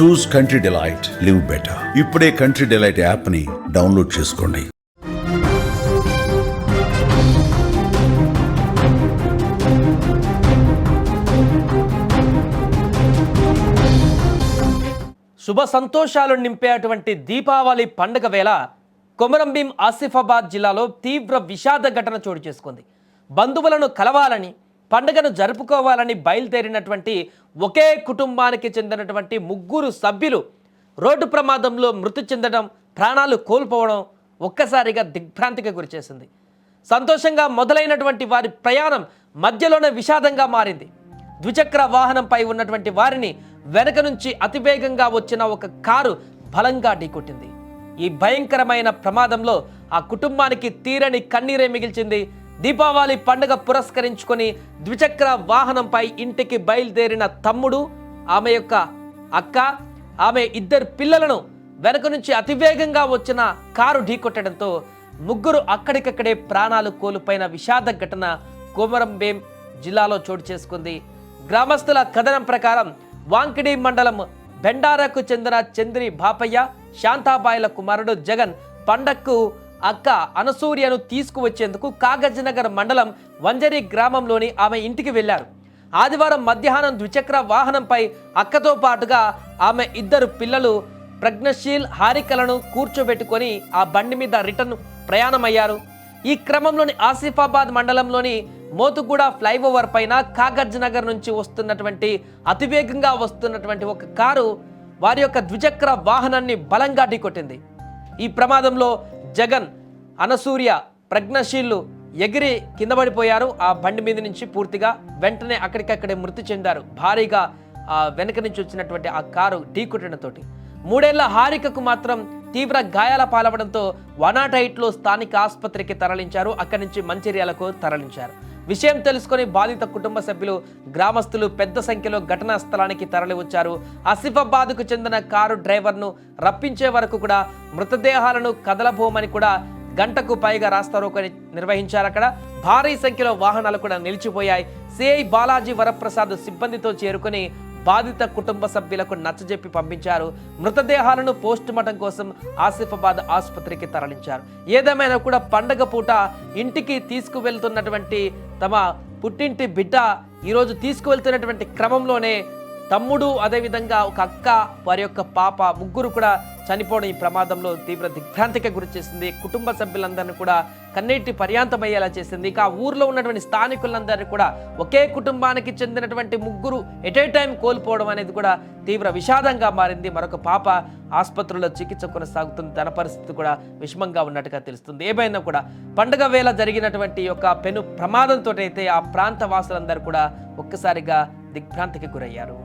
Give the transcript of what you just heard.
Choose Country Delight live better. ఇప్పుడే Country Delight యాప్ని download చేసుకోండి. శుభ సంతోషాలు నింపేటువంటి దీపావళి పండుగ వేళ కొమరంభీం ఆసిఫాబాద్ జిల్లాలో తీవ్ర విషాద ఘటన చోటు చేసుకుంది. బంధువులను కలవాలని పండుగను జరుపుకోవాలని బయలుదేరినటువంటి ఒకే కుటుంబానికి చెందినటువంటి ముగ్గురు సభ్యులు రోడ్డు ప్రమాదంలో మృతి చెందడం ప్రాణాలు కోల్పోవడం ఒక్కసారిగా దిగ్భ్రాంతికి గురిచేసింది. సంతోషంగా మొదలైనటువంటి వారి ప్రయాణం మధ్యలోనే విషాదంగా మారింది. ద్విచక్ర వాహనంపై ఉన్నటువంటి వారిని వెనక నుంచి అతివేగంగా వచ్చిన ఒక కారు బలంగా ఢీకొట్టింది. ఈ భయంకరమైన ప్రమాదంలో ఆ కుటుంబానికి తీరని కన్నీరే మిగిల్చింది దీపావళి పండుగ పురస్కరించుకొని ద్విచక్ర వాహనంపై ఇంటికి బయలుదేరిన తమ్ముడు ఆమె యొక్క అక్క ఆమె ఇద్దరు పిల్లలను వెనక నుంచి అతివేగంగా వచ్చిన కారు ఢీకొట్టడంతో ముగ్గురు అక్కడికక్కడే ప్రాణాలు కోల్పోయిన విషాద ఘటన కోమరంభీం జిల్లాలో చోటు చేసుకుంది. గ్రామస్తుల కథనం ప్రకారం వాంకిడి మండలం బెండారకు చెందిన చంద్రి బాపయ్య శాంతాబాయిల కుమారుడు జగన్ పండక్కు అక్క అనసూర్యను తీసుకువచ్చేందుకు కాగజ్నగర్ మండలం వంజరి గ్రామంలోని ఆమె ఇంటికి వెళ్ళారు ఆదివారం మధ్యాహ్నం ద్విచక్ర వాహనంపై అక్కతో పాటుగా ఆమె ఇద్దరు పిల్లలు ప్రజ్ఞశీల్ హారికలను కూర్చోబెట్టుకొని ఆ బండి మీద రిటర్న్ ప్రయాణమయ్యారు. ఈ క్రమంలోని ఆసిఫాబాద్ మండలంలోని మోతుగూడ ఫ్లైఓవర్ పైన కాగజ్ నగర్ నుంచి వస్తున్నటువంటి అతివేగంగా వస్తున్నటువంటి ఒక కారు వారి యొక్క ద్విచక్ర వాహనాన్ని బలంగా ఢీకొట్టింది. ఈ ప్రమాదంలో జగన్ అనసూర్య ప్రజ్ఞశీలు ఎగిరి కింద పడిపోయారు. ఆ బండి మీద నుంచి పూర్తిగా వెంటనే అక్కడికక్కడే మృతి చెందారు. భారీగా వెనక నుంచి వచ్చినటువంటి ఆ కారు ఢీకొట్టడంతోటి మూడేళ్ళ హారికకు మాత్రం తీవ్ర గాయాల పాలవడంతో వనాటైట్లో స్థానిక ఆసుపత్రికి తరలించారు. అక్కడి నుంచి మంచిర్యాలకు తరలించారు. విషయం తెలుసుకొని బాధిత కుటుంబ సభ్యులు గ్రామస్తులు పెద్ద సంఖ్యలో ఘటనా స్థలానికి తరలి వచ్చారు ఆసిఫాబాద్కు చెందిన కారు డ్రైవర్ను రప్పించే వరకు కూడా మృతదేహాలను కదలబోమని కూడా గంటకు పైగా రాస్తారోకని నిర్వహించారు. అక్కడ భారీ సంఖ్యలో వాహనాలు కూడా నిలిచిపోయాయి. సిఐ బాలాజీ వరప్రసాద్ సిబ్బందితో చేరుకుని బాధిత కుటుంబ సభ్యులకు నచ్చజెప్పి పంపించారు. మృతదేహాలను పోస్ట్ మార్టం కోసం ఆసిఫాబాద్ ఆసుపత్రికి తరలించారు. ఏదేమైనా కూడా పండగ పూట ఇంటికి తీసుకువెళ్తున్నటువంటి తమ పుట్టింటి బిడ్డ ఈరోజు తీసుకువెళ్తున్నటువంటి క్రమంలోనే తమ్ముడు అదేవిధంగా ఒక అక్క వారి యొక్క పాప ముగ్గురు కూడా చనిపోవడం ఈ ప్రమాదంలో తీవ్ర దిగ్భ్రాంతికి గురి చేసింది కుటుంబ సభ్యులందరినీ కూడా కన్నీటి పర్యాంతమయ్యేలా చేసింది. ఇక ఆ ఊర్లో ఉన్నటువంటి స్థానికులందరినీ కూడా ఒకే కుటుంబానికి చెందినటువంటి ముగ్గురు ఎట్ ఏ టైం కోల్పోవడం అనేది కూడా తీవ్ర విషాదంగా మారింది. మరొక పాప ఆసుపత్రిలో చికిత్స కొనసాగుతుంది. తన పరిస్థితి కూడా విషమంగా ఉన్నట్టుగా తెలుస్తుంది. ఏమైనా కూడా పండుగ వేళ జరిగినటువంటి యొక్క పెను ప్రమాదంతో అయితే ఆ ప్రాంత వాసులందరూ కూడా ఒక్కసారిగా దిగ్భ్రాంతికి గురయ్యారు.